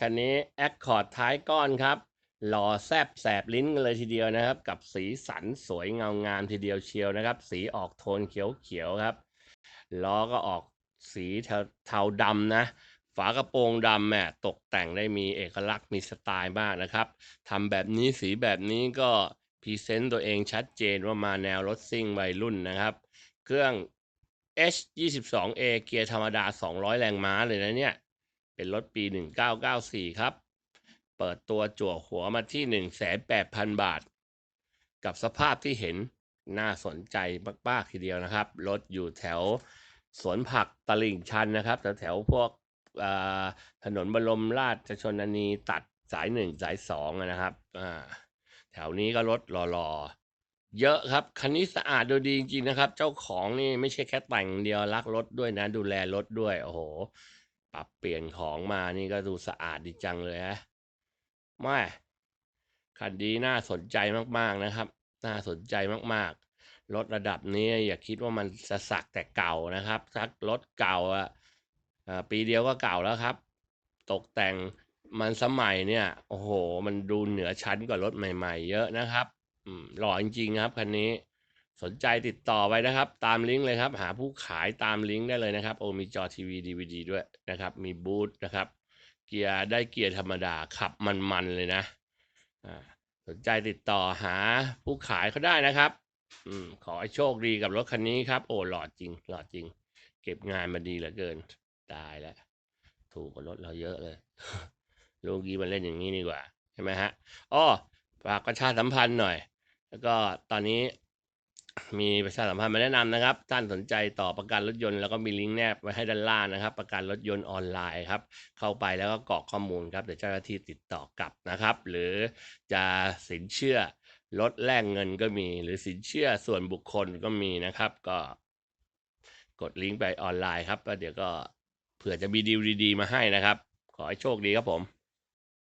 คันนี้แอคคอร์ดท้ายก้อนครับ หล่อแซบแสบลิ้นกันเลยทีเดียวนะครับ กับสีสันสวยเงางามทีเดียวเชียวนะครับ สีออกโทนเขียวๆครับ ล้อก็ออกสีเทาดำนะ ฝากระโปรงดำแหม่ตกแต่งได้มีเอกลักษณ์มีสไตล์มากนะครับทำแบบนี้สีแบบนี้ก็พรีเซนต์ตัวเองชัดเจนว่ามาแนวรถซิ่งวัยรุ่นนะครับ เครื่อง H 2 2 A เกียร์ธรรมดา 200 แรงม้าเลยนะเนี่ย เป็นรถปี 1994 ครับ เปิดตัวจั่วหัวมาที่ 1,800,000 บาท กับสภาพที่เห็นน่าสนใจมากๆทีเดียวนะครับ รถอยู่แถวสวนผักตลิ่งชันนะครับ แถวแถวพวกถนนบรมราชชนนีตัดสายหนึ่งสายสองนะครับ แถวนี้ก็รถหล่อๆ เยอะครับ คันนี้สะอาดดูดีจริงๆนะครับ เจ้าของนี่ไม่ใช่แค่แต่งเดียวรักรถด้วยนะ ดูแลรถด้วย โอ้โห ปรับเปลี่ยนของมานี่ก็ดูสะอาดดีจังเลยฮะไม่คันดีน่าสนใจมากๆนะครับ น่าสนใจมากๆ รถระดับนี้อย่าคิดว่ามันสะสักแต่เก่านะครับสักรถเก่าอะอ่าปีเดียวก็เก่าแล้วครับ ตกแต่งมันสมัยเนี่ย โอ้โห มันดูเหนือชั้นกว่ารถใหม่ ๆ เยอะนะครับอืมหล่อจริงๆครับคันนี้ สนใจติดต่อไปนะครับ ตามลิงก์เลยครับ หาผู้ขายตามลิงก์ได้เลยนะครับ โอ้มีจอทีวีดีวดีด้วยนะครับ มีบูธนะครับ เกียร์ได้เกียร์ธรรมดาขับมันๆเลยนะสนใจติดต่อหาผู้ขายเขาได้นะครับอขอให้โชคดีกับรถคันนี้ครับ โอ้หล่อจริง หล่อจริง เก็บงานมาดีเหลือเกิน ตายแล้ว ถูกกว่ารถเราเยอะเลยลูกกี้มันเล่นอย่างนี้ดีกว่า ใช่ไหมฮะ อ้อฝากประชาสัมพันธ์หน่อย แล้วก็ตอนนี้ มีประชาสัมพันธ์มาแนะนำนะครับ ท่านสนใจต่อประกันรถยนต์แล้วก็มีลิงก์แนบไว้ให้ด้านล่างนะครับ ประกันรถยนต์ออนไลน์ครับ เข้าไปแล้วก็กรอกข้อมูลครับ เดี๋ยวเจ้าหน้าที่ติดต่อกลับนะครับ หรือจะสินเชื่อลดแลกเงินก็มี หรือสินเชื่อส่วนบุคคลก็มีนะครับ ก็กดลิงก์ไปออนไลน์ครับแล้วเดี๋ยวก็เผื่อจะมีดีลดีๆมาให้นะครับ ขอให้โชคดีครับผม